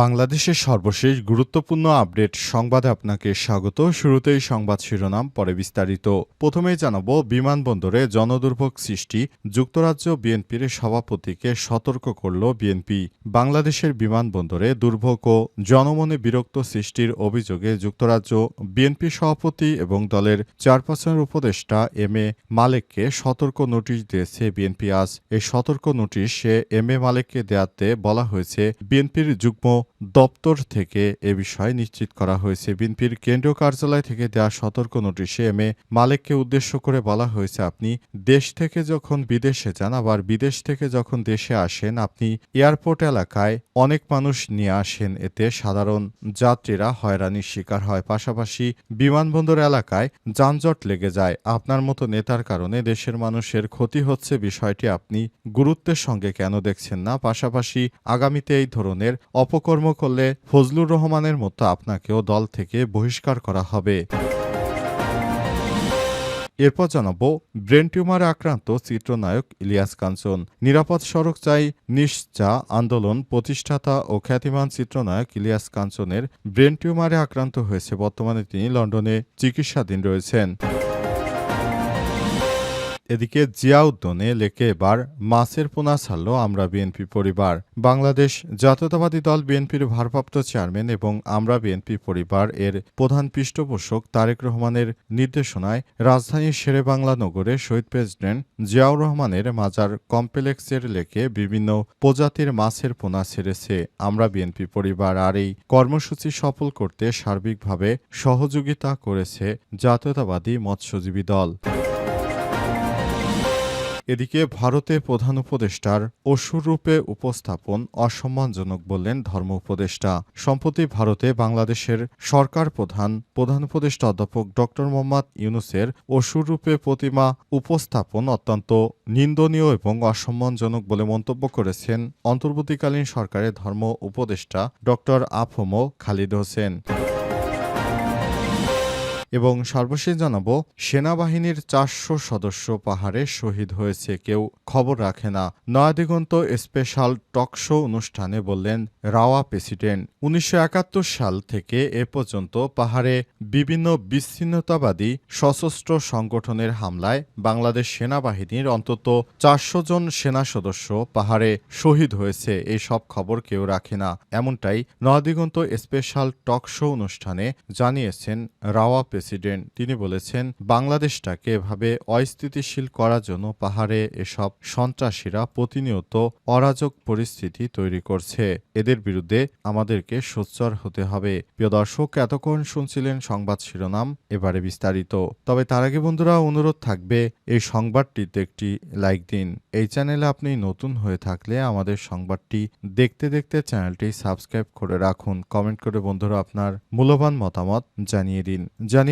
বাংলাদেশের সর্বশেষ গুরুত্বপূর্ণ আপডেট সংবাদে আপনাকে স্বাগত। শুরুতেই সংবাদ শিরোনাম, পরে বিস্তারিত। প্রথমেই জানাব, বিমানবন্দরে জনদুর্ভোগ সৃষ্টি, যুক্তরাজ্য বিএনপির সভাপতিকে সতর্ক করল বিএনপি। বাংলাদেশের বিমানবন্দরে দুর্ভোগ ও জনমনে বিরক্ত সৃষ্টির অভিযোগে যুক্তরাজ্য বিএনপি সভাপতি এবং দলের চেয়ারপারসনের উপদেষ্টা এম এ মালেককে সতর্ক নোটিশ দিয়েছে বিএনপি। আজ এই সতর্ক নোটিশে এম এ মালেককে দেয়াতে বলা হয়েছে, বিএনপির যুগ্ম দপ্তর থেকে এ বিষয়ে নিশ্চিত করা হয়েছে। বিএনপির কেন্দ্রীয় কার্যালয় থেকে দেওয়া সতর্ক নোটিশে এম এ মালেককে উদ্দেশ্য করে বলা হয়েছে, আপনি দেশ থেকে যখন বিদেশে যান, আবার বিদেশ থেকে যখন দেশে আসেন, আপনি এয়ারপোর্ট এলাকায় অনেক মানুষ নিয়ে আসেন। এতে সাধারণ যাত্রীরা হয়রানির শিকার হয়। পাশাপাশি বিমানবন্দর এলাকায় যানজট লেগে যায়। আপনার মতো নেতার কারণে দেশের মানুষের ক্ষতি হচ্ছে বিষয়টি আপনি গুরুত্বের সঙ্গে কেন দেখছেন না? পাশাপাশি আগামীতে এই ধরনের অপকর্ম করলে ফজলুর রহমানের মতো আপনাকেও দল থেকে বহিষ্কার করা হবে। এরপর জানাব, ব্রেন টিউমারে আক্রান্ত চিত্রনায়ক ইলিয়াস কাঞ্চন। নিরাপদ সড়ক চাই, নিশ্চা আন্দোলন প্রতিষ্ঠাতা ও খ্যাতিমান চিত্রনায়ক ইলিয়াস কাঞ্চনের ব্রেন টিউমারে আক্রান্ত হয়েছে। বর্তমানে তিনি লন্ডনে চিকিৎসাধীন রয়েছেন। এদিকে জিয়াউদ্দনে লেকে এবার মাছের পোনা ছাড়ল আমরা বিএনপি পরিবার। বাংলাদেশ জাতীয়তাবাদী দল বিএনপির ভারপ্রাপ্ত চেয়ারম্যান এবং আমরা বিএনপি পরিবার এর প্রধান পৃষ্ঠপোষক তারেক রহমানের নির্দেশনায় রাজধানীর শেরেবাংলা নগরে শহীদ প্রেসিডেন্ট জিয়াউর রহমানের মাজার কমপ্লেক্সের লেকে বিভিন্ন প্রজাতির মাছের পোনা ছেড়েছে আমরা বিএনপি পরিবার আর এই কর্মসূচি সফল করতে সার্বিকভাবে সহযোগিতা করেছে জাতীয়তাবাদী মৎস্যজীবী দল। এদিকে ভারতে প্রধান উপদেষ্টার অসুর রূপে উপস্থাপন অসম্মানজনক বললেন ধর্ম উপদেষ্টা। সম্প্রতি ভারতে বাংলাদেশের সরকার প্রধান প্রধান উপদেষ্টা অধ্যাপক ড মোহাম্মদ ইউনুসের অসুর রূপে প্রতিমা উপস্থাপন অত্যন্ত নিন্দনীয় এবং অসম্মানজনক বলে মন্তব্য করেছেন অন্তর্বর্তীকালীন সরকারের ধর্ম উপদেষ্টা ড আফমো খালিদ হোসেন। এবং সর্বশেষ জানাব, সেনাবাহিনীর চারশো সদস্য পাহাড়ে শহীদ হয়েছে, কেউ খবর রাখে না। নয়াদিগন্ত স্পেশাল টকশো অনুষ্ঠানে বললেন রাওয়া প্রেসিডেন্ট। উনিশশো একাত্তর সাল থেকে এ পর্যন্ত পাহাড়ে বিভিন্ন বিচ্ছিন্নতাবাদী সশস্ত্র সংগঠনের হামলায় বাংলাদেশ সেনাবাহিনীর অন্তত চারশো জন সেনা সদস্য পাহাড়ে শহীদ হয়েছে, এই সব খবর কেউ রাখে না। এমনটাই নয়াদিগন্ত স্পেশাল টকশো অনুষ্ঠানে জানিয়েছেন রাওয়া তিনি বলেছেন, বাংলাদেশটাকে এভাবে অস্থিতিশীল করার জন্য পাহাড়ে এসব সন্ত্রাসীরা প্রতিনিয়ত অরাজক পরিস্থিতি তৈরি করছে। এদের বিরুদ্ধে আমাদেরকে সোচ্চার হতে হবে। প্রিয় দর্শক, এতক্ষণ শুনছিলেন সংবাদ শিরোনাম, এবারে বিস্তারিত। তবে তার আগে বন্ধুরা, অনুরোধ থাকবে, এই সংবাদটিতে একটি লাইক দিন। এই চ্যানেলে আপনি নতুন হয়ে থাকলে আমাদের সংবাদটি দেখতে দেখতে চ্যানেলটি সাবস্ক্রাইব করে রাখুন। কমেন্ট করে বন্ধুরা আপনার মূল্যবান মতামত জানিয়ে দিন। জানিয়ে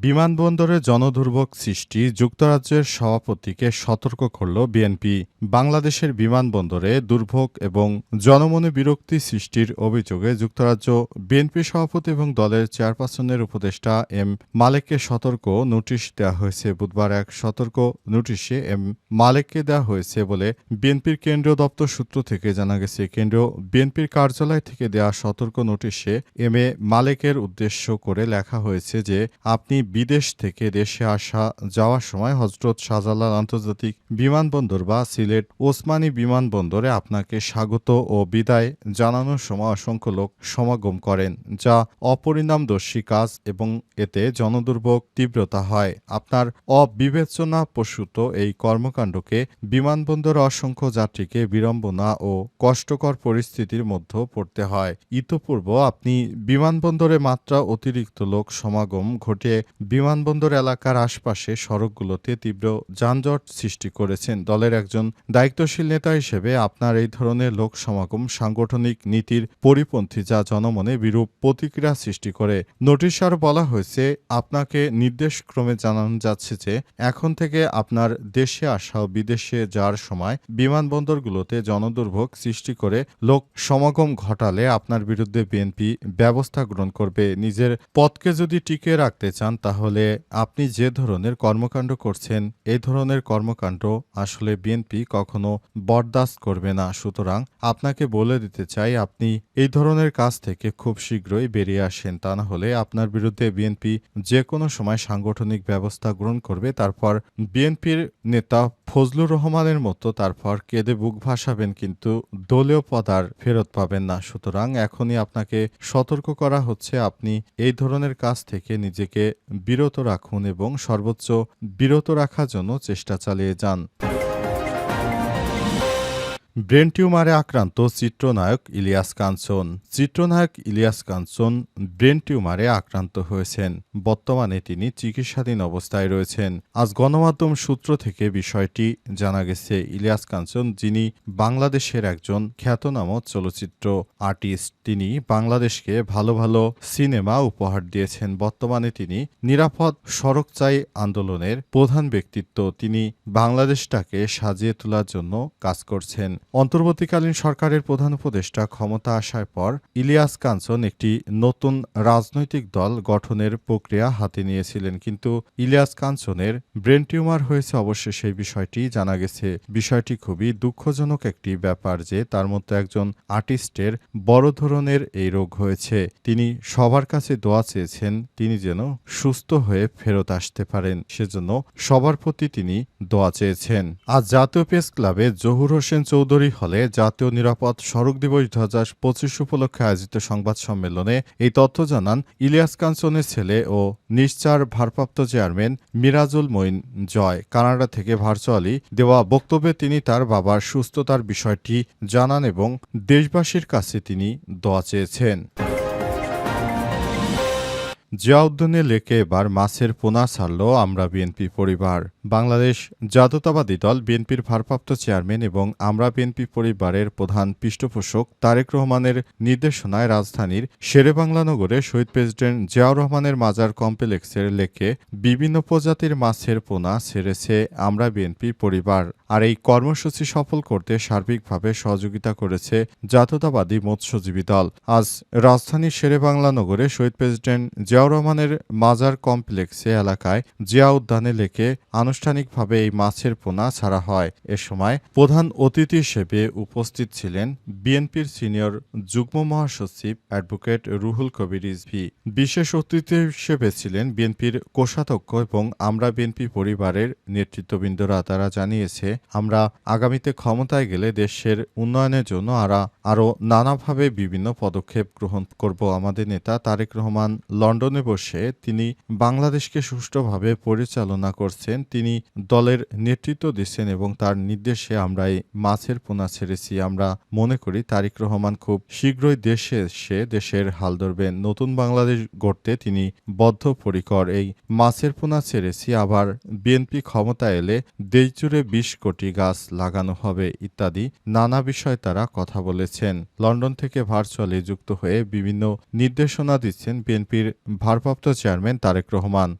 বিমানবন্দরে জনদুর্ভোগ সৃষ্টি যুক্তরাজ্যের সভাপতিকে সতর্ক করল বিএনপি। বাংলাদেশের বিমানবন্দরে দুর্ভোগ এবং জনমনে বিরক্তি সৃষ্টির অভিযোগে যুক্তরাজ্য বিএনপি সভাপতি এবং দলের চেয়ারপারসনের উপদেষ্টা এম মালেককে সতর্ক নোটিশ দেওয়া হয়েছে। বুধবার এক সতর্ক নোটিশে এম মালেককে দেওয়া হয়েছে বলে বিএনপির কেন্দ্রীয় দপ্তর সূত্র থেকে জানা গেছে। কেন্দ্রীয় বিএনপির কার্যালয় থেকে দেওয়া সতর্ক নোটিশে এম এ মালেকের উদ্দেশ্য করে লেখা হয়েছে যে, আপনি বিদেশ থেকে দেশে আসা, যাওয়ার সময় হজরত শাহজালাল আন্তর্জাতিক বিমানবন্দর বা সিলেট ওসমানী বিমানবন্দরে আপনাকে স্বাগত ও বিদায় জানানোর সময় অসংখ্য লোক সমাগম করেন, যা অপরিণামদর্শী কাজ এবং এতে জনদুর্ভোগ তীব্রতা হয়। আপনার অবিবেচনা প্রসূত এই কর্মকাণ্ডকে বিমানবন্দর অসংখ্য যাত্রীকে বিড়ম্বনা ও কষ্টকর পরিস্থিতির মধ্যে পড়তে হয়। ইতোপূর্ব আপনি বিমানবন্দরে মাত্রা অতিরিক্ত লোক সমাগম ঘটিয়ে বিমানবন্দর এলাকার আশপাশে সড়কগুলোতে তীব্র যানজট সৃষ্টি করেছেন দলের একজন দায়িত্বশীল নেতা হিসেবে আপনার এই ধরনের লোক সমাগম সাংগঠনিক নীতির পরিপন্থী যা জনমনে বিরূপ প্রতিক্রিয়া সৃষ্টি করে। নোটিশ আর বলা হয়েছে, আপনাকে নির্দেশক্রমে জানানো যাচ্ছে যে, এখন থেকে আপনার দেশে আসা ও বিদেশে যাওয়ার সময় বিমানবন্দরগুলোতে জনদুর্ভোগ সৃষ্টি করে লোক সমাগম ঘটালে আপনার বিরুদ্ধে বিএনপি ব্যবস্থা গ্রহণ করবে। নিজের পথকে যদি টিকে রাখতে চান তাহলে আপনি যে ধরনের কর্মকাণ্ড করছেন এই ধরনের কর্মকাণ্ড আসলে বিএনপি কখনো বরদাস্ত করবে না। সুতরাং আপনাকে বলে দিতে চাই, আপনি এই ধরনের কাজ থেকে খুব শীঘ্রই বেরিয়ে আসেন। তা না হলে আপনার বিরুদ্ধে বিএনপি যে কোনো সময় সাংগঠনিক ব্যবস্থা গ্রহণ করবে। তারপর বিএনপির নেতা ফজলুর রহমানের মতো তারপর কেঁদে বুক ভাসাবেন, কিন্তু দলীয় পদ আর ফেরত পাবেন না। সুতরাং এখনই আপনাকে সতর্ক করা হচ্ছে, আপনি এই ধরনের কাজ থেকে নিজেকে বিরত রাখুন এবং সর্বোচ্চ বিরত রাখার জন্য চেষ্টা চালিয়ে যান। ব্রেন টিউমারে আক্রান্ত চিত্রনায়ক ইলিয়াস কাঞ্চন। চিত্রনায়ক ইলিয়াস কাঞ্চন ব্রেন টিউমারে আক্রান্ত হয়েছেন। বর্তমানে তিনি চিকিৎসাধীন অবস্থায় রয়েছেন। আজ গণমাধ্যম সূত্র থেকে বিষয়টি জানা গেছে। ইলিয়াস কাঞ্চন, যিনি বাংলাদেশের একজন খ্যাতনামা চলচ্চিত্র আর্টিস্ট, তিনি বাংলাদেশকে ভালো ভালো সিনেমা উপহার দিয়েছেন। বর্তমানে তিনি নিরাপদ সড়ক চাই আন্দোলনের প্রধান ব্যক্তিত্ব। তিনি বাংলাদেশটাকে সাজিয়ে তোলার জন্য কাজ করছেন। অন্তর্বর্তীকালীন সরকারের প্রধান উপদেষ্টা ক্ষমতা আসার পর ইলিয়াস কাঞ্চন একটি নতুন রাজনৈতিক দল গঠনের প্রক্রিয়া হাতে নিয়েছিলেন। কিন্তু ইলিয়াস কাঞ্চনের ব্রেন টিউমার হয়েছে অবশ্য সেই বিষয়টি জানা গেছে। বিষয়টি খুবই দুঃখজনক একটি ব্যাপার যে তার মতো একজন আর্টিস্টের বড় ধরনের এই রোগ হয়েছে। তিনি সবার কাছে দোয়া চেয়েছেন তিনি যেন সুস্থ হয়ে ফেরত আসতে পারেন। সেজন্য সবার প্রতি তিনি দোয়া চেয়েছেন। আজ জাতীয় প্রেস ক্লাবে জহুর হোসেন চৌধুরী হলে জাতীয় নিরাপদ সড়ক দিবস দু হাজার পঁচিশ উপলক্ষে আয়োজিত সংবাদ সম্মেলনে এই তথ্য জানান ইলিয়াস কাঞ্চনের ছেলে ও নিশ্চার ভারপ্রাপ্ত চেয়ারম্যান মিরাজুল মঈন জয়। কানাডা থেকে ভার্চুয়ালি দেওয়া বক্তব্যে তিনি তার বাবার সুস্থতার বিষয়টি জানান এবং দেশবাসীর কাছে তিনি দোয়া চেয়েছেন। জিয়াউদ্দিনে লেকে এবার মাছের পোনা ছাড়ল আমরা বিএনপি পরিবার। বাংলাদেশ জাতীয়তাবাদী দল বিএনপির ভারপ্রাপ্ত চেয়ারম্যান এবং আমরা বিএনপি পরিবারের প্রধান পৃষ্ঠপোষক তারেক রহমানের নির্দেশনায় রাজধানীর শেরেবাংলা নগরে শহীদ প্রেসিডেন্ট জিয়াউর রহমানের মাজার কমপ্লেক্সের লেকে বিভিন্ন প্রজাতির মাছের পোনা ছেড়েছে আমরা বিএনপি পরিবার। আর এই কর্মসূচি সফল করতে সার্বিকভাবে সহযোগিতা করেছে জাতীয়তাবাদী মৎস্যজীবী দল। আজ রাজধানীর শেরেবাংলা নগরে শহীদ প্রেসিডেন্ট জিয়াউর রহমানের মাজার কমপ্লেক্সে এলাকায় জিয়া উদ্যানে লেকে আনুষ্ঠানিকভাবে এই মাছের পোনা ছাড়া হয়। এ সময় প্রধান অতিথি হিসেবে উপস্থিত ছিলেন বিএনপির সিনিয়র যুগ্ম মহাসচিব অ্যাডভোকেট রুহুল কবির রিজভি। বিশেষ অতিথি হিসেবে ছিলেন বিএনপির কোষাধ্যক্ষ এবং আমরা বিএনপি পরিবারের নেতৃত্ববৃন্দরা। তারা জানিয়েছে, আমরা আগামীতে ক্ষমতায় গেলে দেশের উন্নয়নের জন্য আরা, আরও নানাভাবে বিভিন্ন পদক্ষেপ গ্রহণ করব। আমাদের নেতা তারেক রহমান লন্ডনে বসে তিনি বাংলাদেশকে সুষ্ঠুভাবে পরিচালনা করছেন। তিনি দলের নেতৃত্ব দিচ্ছেন এবং তার নির্দেশে আমরা এই মাছের পোনা ছেড়েছি। আমরা মনে করি তারিক রহমান খুব শীঘ্রই দেশে এসে দেশের হাল ধরবেন নতুন বাংলাদেশ গড়তে তিনি বদ্ধপরিকর। এই মাছের পোনা ছেড়েছি, আবার বিএনপি ক্ষমতা এলে দেশজুড়ে বিশ কোটি গাছ লাগানো হবে ইত্যাদি নানা বিষয়ে তারা কথা বলেছেন। লন্ডন থেকে ভার্চুয়ালি যুক্ত হয়ে বিভিন্ন নির্দেশনা দিচ্ছেন বিএনপির ভারপ্রাপ্ত চেয়ারম্যান তারেক রহমান।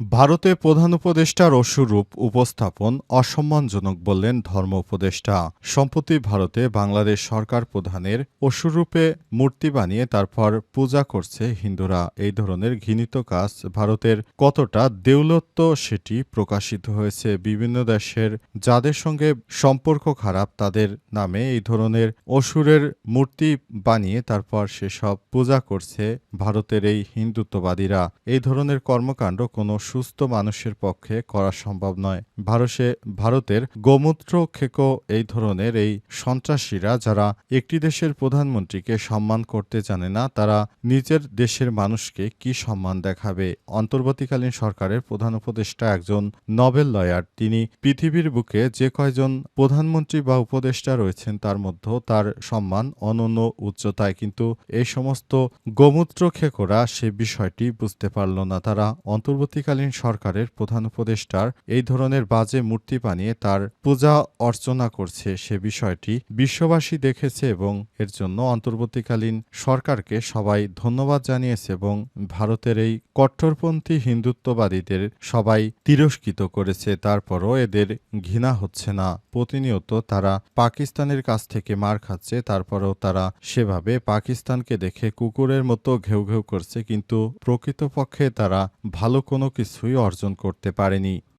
ভারতে প্রধান উপদেষ্টার অসুরূপ উপস্থাপন অসম্মানজনক বললেন ধর্ম উপদেষ্টা। সম্প্রতি ভারতে বাংলাদেশ সরকার প্রধানের অসুরূপে মূর্তি বানিয়ে তারপর পূজা করছে হিন্দুরা। এই ধরনের ঘৃণিত কাজ ভারতের কতটা দেউলত্ব সেটি প্রকাশিত হয়েছে বিভিন্ন দেশের। যাদের সঙ্গে সম্পর্ক খারাপ তাদের নামে এই ধরনের অসুরের মূর্তি বানিয়ে তারপর সেসব পূজা করছে ভারতের এই হিন্দুত্ববাদীরা। এই ধরনের কর্মকাণ্ড কোনো সুস্থ মানুষের পক্ষে করা সম্ভব নয়। ভারতে ভারতের গোমূত্র খেকো এই ধরনের এই সন্ত্রাসীরা যারা একটি দেশের প্রধানমন্ত্রীকে সম্মান করতে জানে না, তারা নিজের দেশের মানুষকে কি সম্মান দেখাবে? অন্তর্বর্তীকালীন সরকারের প্রধান উপদেষ্টা একজন নোবেল লয়ার। তিনি পৃথিবীর বুকে যে কয়জন প্রধানমন্ত্রী বা উপদেষ্টা রয়েছেন, তার মধ্যেও তার সম্মান অনন্য উচ্চতায়। কিন্তু এই সমস্ত গোমূত্র খেকোরা সে বিষয়টি বুঝতে পারল না। তারা অন্তর্বর্তীকালীন সরকারের প্রধান উপদেষ্টার এই ধরনের বাজে মূর্তি বানিয়ে তার পূজা অর্চনা করছে সে বিষয়টি বিশ্ববাসী দেখেছে এবং এর জন্য অন্তর্বর্তীকালীন সরকারকে সবাই ধন্যবাদ জানিয়েছে এবং ভারতের এই কট্টরপন্থী হিন্দুত্ববাদীদের সবাই তিরস্কৃত করেছে। তারপরও এদের ঘৃণা হচ্ছে না। প্রতিনিয়ত তারা পাকিস্তানের কাছ থেকে মার খাচ্ছে, তারপরেও তারা সেভাবে পাকিস্তানকে দেখে কুকুরের মতো ঘেউ ঘেউ করছে, কিন্তু প্রকৃতপক্ষে তারা ভালো কোনো কিছুই অর্জন করতে পারেনি।